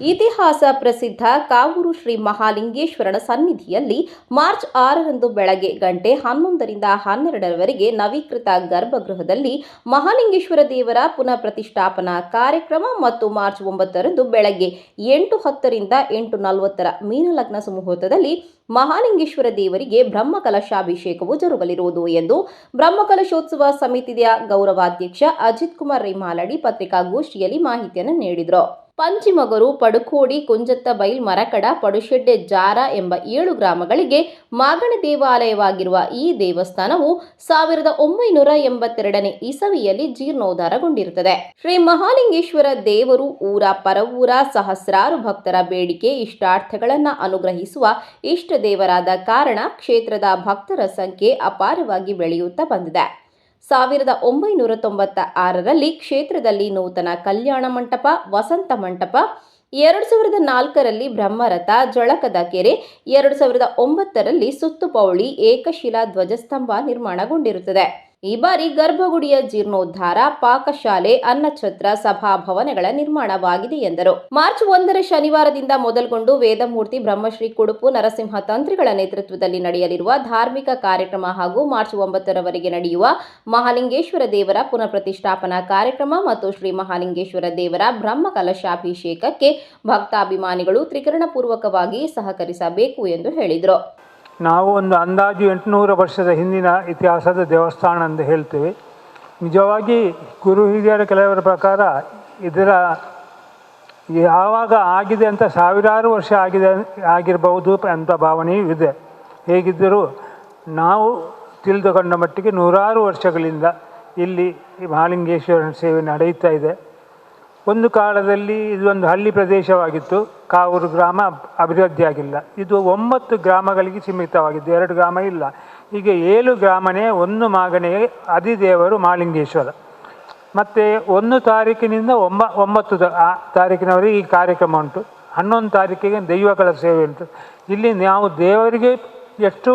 ಇತಿಹಾಸ ಪ್ರಸಿದ್ಧ ಕಾವೂರು ಶ್ರೀ ಮಹಾಲಿಂಗೇಶ್ವರನ ಸನ್ನಿಧಿಯಲ್ಲಿ ಮಾರ್ಚ್ ಆರರಂದು ಬೆಳಗ್ಗೆ ಗಂಟೆ ಹನ್ನೊಂದರಿಂದ ಹನ್ನೆರಡರವರೆಗೆ ನವೀಕೃತ ಗರ್ಭಗೃಹದಲ್ಲಿ ಮಹಾಲಿಂಗೇಶ್ವರ ದೇವರ ಪುನಃ ಪ್ರತಿಷ್ಠಾಪನಾ ಕಾರ್ಯಕ್ರಮ ಮತ್ತು ಮಾರ್ಚ್ ಒಂಬತ್ತರಂದು ಬೆಳಗ್ಗೆ ಎಂಟು ಹತ್ತರಿಂದ ಎಂಟು ನಲವತ್ತರ ಮೀನಲಗ್ನ ಸಮೂಹದಲ್ಲಿ ಮಹಾಲಿಂಗೇಶ್ವರ ದೇವರಿಗೆ ಬ್ರಹ್ಮಕಲಶಾಭಿಷೇಕವು ಜರುಗಲಿರುವುದು ಎಂದು ಬ್ರಹ್ಮಕಲಶೋತ್ಸವ ಸಮಿತಿಯ ಗೌರವಾಧ್ಯಕ್ಷ ಅಜಿತ್ ಕುಮಾರ್ ರೈಮಾಲಡಿ ಪತ್ರಿಕಾಗೋಷ್ಠಿಯಲ್ಲಿ ಮಾಹಿತಿಯನ್ನು ನೀಡಿದರು. ಪಂಚಿಮಗರು ಪಡುಕೋಡಿ, ಕುಂಜತ್ತ, ಬೈಲ್, ಮರಕಡ, ಪಡುಶೆಡ್ಡೆ, ಜಾರ ಎಂಬ ಏಳು ಗ್ರಾಮಗಳಿಗೆ ಮಾಗಣ ದೇವಾಲಯವಾಗಿರುವ ಈ ದೇವಸ್ಥಾನವು ಸಾವಿರದ ಒಂಬೈನೂರ ಎಂಬತ್ತೆರಡನೇ ಇಸವಿಯಲ್ಲಿ ಜೀರ್ಣೋದ್ಧಾರಗೊಂಡಿರುತ್ತದೆ. ಶ್ರೀ ಮಹಾಲಿಂಗೇಶ್ವರ ದೇವರು ಊರ, ಪರವೂರ, ಸಹಸ್ರಾರು ಭಕ್ತರ ಬೇಡಿಕೆ, ಇಷ್ಟಾರ್ಥಗಳನ್ನು ಅನುಗ್ರಹಿಸುವ ಇಷ್ಟ ದೇವರಾದ ಕಾರಣ ಕ್ಷೇತ್ರದ ಭಕ್ತರ ಸಂಖ್ಯೆ ಅಪಾರವಾಗಿ ಬೆಳೆಯುತ್ತಾ ಬಂದಿದೆ. ಸಾವಿರದ ಒಂಬೈನೂರ ತೊಂಬತ್ತ ಆರರಲ್ಲಿ ಕ್ಷೇತ್ರದಲ್ಲಿ ನೂತನ ಕಲ್ಯಾಣ ಮಂಟಪ, ವಸಂತ ಮಂಟಪ, ಎರಡು ಸಾವಿರದ ನಾಲ್ಕರಲ್ಲಿ ಬ್ರಹ್ಮರಥ, ಜಳಕದ ಕೆರೆ, ಎರಡು ಸಾವಿರದ ಒಂಬತ್ತರಲ್ಲಿ ಸುತ್ತುಪೌಳಿ ಏಕಶಿಲಾ ಧ್ವಜಸ್ತಂಭ ನಿರ್ಮಾಣಗೊಂಡಿರುತ್ತದೆ. ಈ ಬಾರಿ ಗರ್ಭಗುಡಿಯ ಜೀರ್ಣೋದ್ಧಾರ, ಪಾಕಶಾಲೆ, ಅನ್ನಛತ್ರ ಸಭಾಭವನಗಳ ನಿರ್ಮಾಣವಾಗಿದೆ ಎಂದರು. ಮಾರ್ಚ್ ಒಂದರ ಶನಿವಾರದಿಂದ ಮೊದಲುಗೊಂಡು ವೇದಮೂರ್ತಿ ಬ್ರಹ್ಮಶ್ರೀ ಕುಡುಪು ನರಸಿಂಹ ತಂತ್ರಿಗಳ ನೇತೃತ್ವದಲ್ಲಿ ನಡೆಯಲಿರುವ ಧಾರ್ಮಿಕ ಕಾರ್ಯಕ್ರಮ ಹಾಗೂ ಮಾರ್ಚ್ ಒಂಬತ್ತರವರೆಗೆ ನಡೆಯುವ ಮಹಾಲಿಂಗೇಶ್ವರ ದೇವರ ಪುನಃ ಪ್ರತಿಷ್ಠಾಪನಾ ಕಾರ್ಯಕ್ರಮ ಮತ್ತು ಶ್ರೀ ಮಹಾಲಿಂಗೇಶ್ವರ ದೇವರ ಬ್ರಹ್ಮ ಕಲಶಾಭಿಷೇಕಕ್ಕೆ ಭಕ್ತಾಭಿಮಾನಿಗಳು ತ್ರಿಕರಣಪೂರ್ವಕವಾಗಿ ಸಹಕರಿಸಬೇಕು ಎಂದು ಹೇಳಿದರು. ನಾವು ಒಂದು ಅಂದಾಜು ಎಂಟುನೂರು ವರ್ಷದ ಹಿಂದಿನ ಇತಿಹಾಸದ ದೇವಸ್ಥಾನ ಎಂದು ಹೇಳ್ತೇವೆ. ನಿಜವಾಗಿ ಗುರು ಹಿರಿಯರ ಕೆಲವರ ಪ್ರಕಾರ ಇದರ ಯಾವಾಗ ಆಗಿದೆ ಅಂತ ಸಾವಿರಾರು ವರ್ಷ ಆಗಿದೆ ಆಗಿರಬಹುದು ಅಂತ ಭಾವನೆಯೂ ಇದೆ. ಹೇಗಿದ್ದರೂ ನಾವು ತಿಳಿದುಕೊಂಡ ಮಟ್ಟಿಗೆ ನೂರಾರು ವರ್ಷಗಳಿಂದ ಇಲ್ಲಿ ಮಹಾಲಿಂಗೇಶ್ವರನ ಸೇವೆ ನಡೆಯುತ್ತಾ ಇದೆ. ಒಂದು ಕಾಲದಲ್ಲಿ ಇದು ಒಂದು ಹಳ್ಳಿ ಪ್ರದೇಶವಾಗಿತ್ತು. ಕಾವೂರು ಗ್ರಾಮ ಅಭಿವೃದ್ಧಿಯಾಗಿಲ್ಲ ಇದು ಒಂಬತ್ತು ಗ್ರಾಮಗಳಿಗೆ ಸೀಮಿತವಾಗಿದ್ದು, ಎರಡು ಗ್ರಾಮ ಇಲ್ಲ. ಈಗ ಏಳು ಗ್ರಾಮನೇ ಒಂದು ಮಾಗಣೆ ಅಧಿದೇವರು ಮಾಲಿಂಗೇಶ್ವರ. ಮತ್ತು ಒಂದು ತಾರೀಕಿನಿಂದ ಒಂಬ, ಒಂಬತ್ತು ತಾರೀಕಿನವರೆಗೆ ಈ ಕಾರ್ಯಕ್ರಮ ಉಂಟು. ಹನ್ನೊಂದು ತಾರೀಕಿಗೆ ದೈವಗಳ ಸೇವೆ ಉಂಟು. ಇಲ್ಲಿ ನಾವು ದೇವರಿಗೆ ಎಷ್ಟು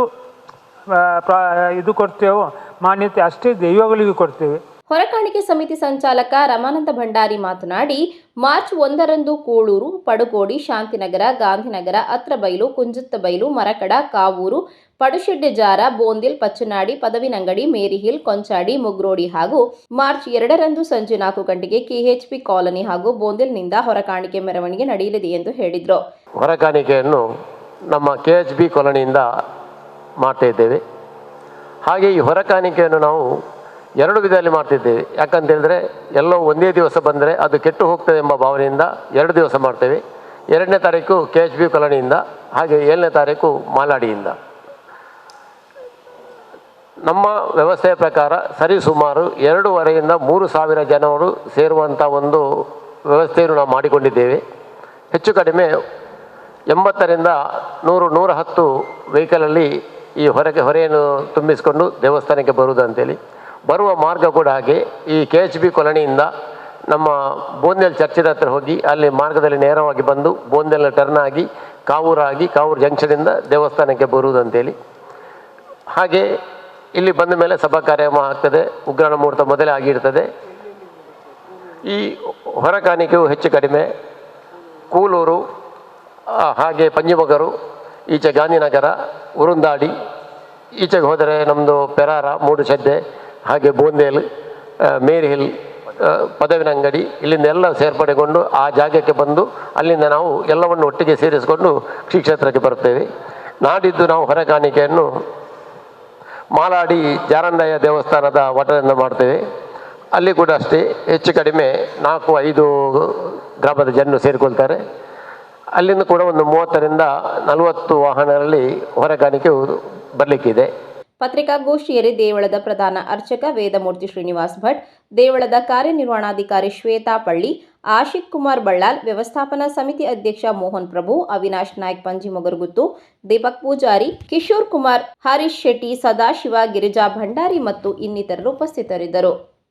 ಇದು ಕೊಡ್ತೇವೋ ಮಾನ್ಯತೆ ಅಷ್ಟೇ ದೈವಗಳಿಗೂ ಕೊಡ್ತೇವೆ. ಹೊರಕಾಣಿಕೆ ಸಮಿತಿ ಸಂಚಾಲಕ ರಮಾನಂದ ಭಂಡಾರಿ ಮಾತನಾಡಿ, ಮಾರ್ಚ್ ಒಂದರಂದು ಕೋಳೂರು, ಪಡುಗೋಡಿ, ಶಾಂತಿನಗರ, ಗಾಂಧಿನಗರ ಅತ್ರಬೈಲು ಕುಂಜತ್ತಬೈಲು ಮರಕಡ, ಕಾವೂರು ಪಡುಶೆಡ್ಡೆಜಾರ ಬೋಂದಿಲ್, ಪಚ್ಚನಾಡಿ, ಪದವಿನಂಗಡಿ, ಮೇರಿಹಿಲ್, ಕೊಂಚಾಡಿ, ಮುಗ್ರೋಡಿ ಹಾಗೂ ಮಾರ್ಚ್ ಎರಡರಂದು ಸಂಜೆ ನಾಲ್ಕು ಗಂಟೆಗೆ ಕೆಎಚ್ಪಿ ಕಾಲೋನಿ ಹಾಗೂ ಬೋಂದಿಲ್ನಿಂದ ಹೊರಕಾಣಿಕೆ ಮೆರವಣಿಗೆ ನಡೆಯಲಿದೆ ಎಂದು ಹೇಳಿದರು. ಹೊರಕಾಣಿಕೆಯನ್ನು ನಮ್ಮ ಕೆ ಎಚ್ ಬಿ ಕಾಲೋನಿಯಿಂದ ಮಾಡ್ತಾ ಇದ್ದೇವೆ. ಹಾಗೆ ಈ ಹೊರಕಾಣಿಕೆಯನ್ನು ನಾವು ಎರಡು ವಿಧದಲ್ಲಿ ಮಾಡ್ತಿದ್ದೇವೆ. ಯಾಕಂತ ಹೇಳಿದ್ರೆ ಎಲ್ಲೋ ಒಂದೇ ದಿವಸ ಬಂದರೆ ಅದು ಕೆಟ್ಟು ಹೋಗ್ತದೆ ಎಂಬ ಭಾವನೆಯಿಂದ ಎರಡು ದಿವಸ ಮಾಡ್ತೇವೆ. ಎರಡನೇ ತಾರೀಕು ಕೆ ಎಚ್ ಬಿ ಕಾಲೋನಿಯಿಂದ, ಹಾಗೆ ಏಳನೇ ತಾರೀಕು ಮಾಲಾಡಿಯಿಂದ. ನಮ್ಮ ವ್ಯವಸ್ಥೆಯ ಪ್ರಕಾರ ಸರಿಸುಮಾರು ಎರಡೂವರೆಯಿಂದ ಮೂರು ಸಾವಿರ ಜನರು ಸೇರುವಂಥ ಒಂದು ವ್ಯವಸ್ಥೆಯನ್ನು ನಾವು ಮಾಡಿಕೊಂಡಿದ್ದೇವೆ. ಹೆಚ್ಚು ಕಡಿಮೆ ಎಂಬತ್ತರಿಂದ ನೂರು, ನೂರ ಹತ್ತು ವೆಹಿಕಲಲ್ಲಿ ಈ ಹೊರಗೆ ಹೊರೆಯನ್ನು ತುಂಬಿಸಿಕೊಂಡು ದೇವಸ್ಥಾನಕ್ಕೆ ಬರುವುದು ಅಂತೇಳಿ ಬರುವ ಮಾರ್ಗ ಕೂಡ ಹಾಗೆ. ಈ ಕೆ ಎಚ್ ಬಿ ಕೊಲನಿಯಿಂದ ನಮ್ಮ ಬೋಂದೇಲ್ ಚರ್ಚಿನ ಹತ್ರ ಹೋಗಿ, ಅಲ್ಲಿ ಮಾರ್ಗದಲ್ಲಿ ನೇರವಾಗಿ ಬಂದು ಬೋಂದೇಲ್ನ ಟರ್ನ್ ಆಗಿ ಕಾವೂರಾಗಿ ಕಾವೂರು ಜಂಕ್ಷನಿಂದ ದೇವಸ್ಥಾನಕ್ಕೆ ಬರುವುದು ಅಂತೇಳಿ ಹಾಗೆ ಇಲ್ಲಿ ಬಂದ ಮೇಲೆ ಸಭಾ ಕಾರ್ಯಕ್ರಮ ಆಗ್ತದೆ ಉಗ್ರಾಣ ಮುಹೂರ್ತ ಮೊದಲೇ ಆಗಿರ್ತದೆ. ಈ ಹೊರಕಾಣಿಕೆಯು ಹೆಚ್ಚು ಕಡಿಮೆ. ಕೂಲೂರು ಹಾಗೆ ಪಂಜಿಮಗರು ಈಚೆ ಗಾಂಧಿನಗರ, ಉರುಂದಾಡಿ, ಈಚೆಗೆ ಹೋದರೆ ನಮ್ಮದು ಪೆರಾರ, ಮೂಡುಶೆಡ್ಡೆ ಹಾಗೆ ಬೂಂದೇಲ್ ಮೇರಿ ಹಿಲ್ ಪದವಿನ ಅಂಗಡಿ, ಇಲ್ಲಿಂದ ಎಲ್ಲ ಸೇರ್ಪಡೆಗೊಂಡು ಆ ಜಾಗಕ್ಕೆ ಬಂದು ಅಲ್ಲಿಂದ ನಾವು ಎಲ್ಲವನ್ನು ಒಟ್ಟಿಗೆ ಸೇರಿಸಿಕೊಂಡು ಕ್ಷೇತ್ರಕ್ಕೆ ಬರುತ್ತೇವೆ. ನಾಡಿದ್ದು ನಾವು ಹೊರಕಾಣಿಕೆಯನ್ನು ಮಾಲಾಡಿ ಜಾರಂಡಯ್ಯ ದೇವಸ್ಥಾನದ ವಟದಿಂದ ಮಾಡ್ತೇವೆ. ಅಲ್ಲಿ ಕೂಡ ಅಷ್ಟೇ, ಹೆಚ್ಚು ಕಡಿಮೆ ನಾಲ್ಕು, ಐದು ಗ್ರಾಮದ ಜನರು ಸೇರಿಕೊಳ್ತಾರೆ. ಅಲ್ಲಿಂದ ಕೂಡ ಒಂದು ಮೂವತ್ತರಿಂದ ನಲವತ್ತು ವಾಹನಗಳಲ್ಲಿ ಹೊರಗಾಣಿಕೆ ಬರಲಿಕ್ಕಿದೆ. ಪತ್ರಿಕಾಗೋಷ್ಠಿಯಲ್ಲಿ ದೇವಳದ ಪ್ರಧಾನ ಅರ್ಚಕ ವೇದಮೂರ್ತಿ ಶ್ರೀನಿವಾಸ್ ಭಟ್, ದೇವಳದ ಕಾರ್ಯನಿರ್ವಹಣಾಧಿಕಾರಿ ಶ್ವೇತಾ ಪಳ್ಳಿ ಆಶಿಕ್ ಕುಮಾರ್ ಬಳ್ಳಾಲ್, ವ್ಯವಸ್ಥಾಪನಾ ಸಮಿತಿ ಅಧ್ಯಕ್ಷ ಮೋಹನ್ ಪ್ರಭು, ಅವಿನಾಶ್ ನಾಯ್ಕ್ ಪಂಜಿಮೊಗರುಗುತ್ತು, ದೀಪಕ್ ಪೂಜಾರಿ, ಕಿಶೋರ್ ಕುಮಾರ್, ಹರೀಶ್ ಶೆಟ್ಟಿ, ಸದಾಶಿವ, ಗಿರಿಜಾ ಭಂಡಾರಿ ಮತ್ತು ಇನ್ನಿತರರು ಉಪಸ್ಥಿತರಿದ್ದರು.